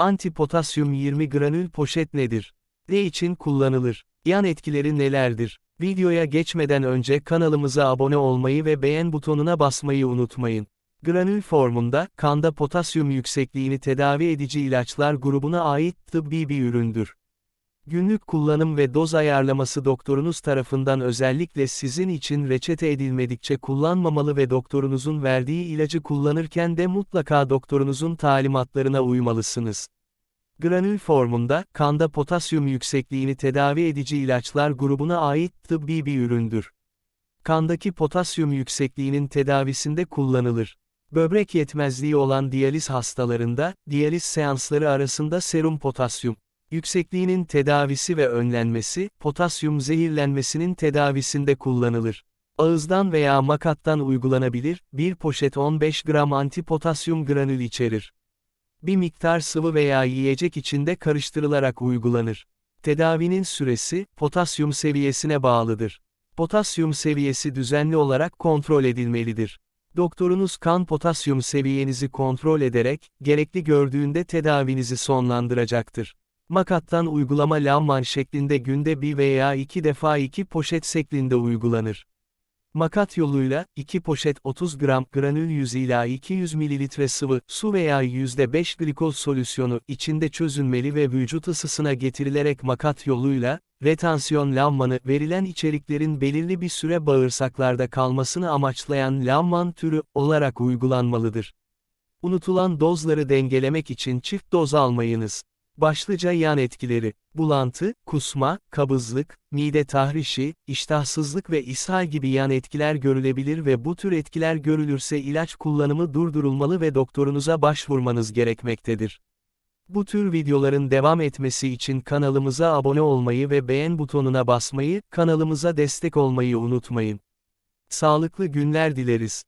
Antipotasyum 20 granül poşet nedir? Ne için kullanılır? Yan etkileri nelerdir? Videoya geçmeden önce kanalımıza abone olmayı ve beğen butonuna basmayı unutmayın. Granül formunda, kanda potasyum yüksekliğini tedavi edici ilaçlar grubuna ait tıbbi bir üründür. Günlük kullanım ve doz ayarlaması doktorunuz tarafından özellikle sizin için reçete edilmedikçe kullanmamalı ve doktorunuzun verdiği ilacı kullanırken de mutlaka doktorunuzun talimatlarına uymalısınız. Granül formunda, kanda potasyum yüksekliğini tedavi edici ilaçlar grubuna ait tıbbi bir üründür. Kandaki potasyum yüksekliğinin tedavisinde kullanılır. Böbrek yetmezliği olan diyaliz hastalarında, diyaliz seansları arasında serum potasyum yüksekliğinin tedavisi ve önlenmesi, potasyum zehirlenmesinin tedavisinde kullanılır. Ağızdan veya makattan uygulanabilir, bir poşet 15 gram antipotasyum granül içerir. Bir miktar sıvı veya yiyecek içinde karıştırılarak uygulanır. Tedavinin süresi, potasyum seviyesine bağlıdır. Potasyum seviyesi düzenli olarak kontrol edilmelidir. Doktorunuz kan potasyum seviyenizi kontrol ederek, gerekli gördüğünde tedavinizi sonlandıracaktır. Makattan uygulama lamman şeklinde günde bir veya iki defa iki poşet şeklinde uygulanır. Makat yoluyla, 2 poşet 30 gram granül 100 ila 200 ml sıvı, su veya %5 glikoz solüsyonu içinde çözünmeli ve vücut ısısına getirilerek makat yoluyla, retansiyon lammanı verilen içeriklerin belirli bir süre bağırsaklarda kalmasını amaçlayan lamman türü olarak uygulanmalıdır. Unutulan dozları dengelemek için çift doz almayınız. Başlıca yan etkileri, bulantı, kusma, kabızlık, mide tahrişi, iştahsızlık ve ishal gibi yan etkiler görülebilir ve bu tür etkiler görülürse ilaç kullanımı durdurulmalı ve doktorunuza başvurmanız gerekmektedir. Bu tür videoların devam etmesi için kanalımıza abone olmayı ve beğen butonuna basmayı, kanalımıza destek olmayı unutmayın. Sağlıklı günler dileriz.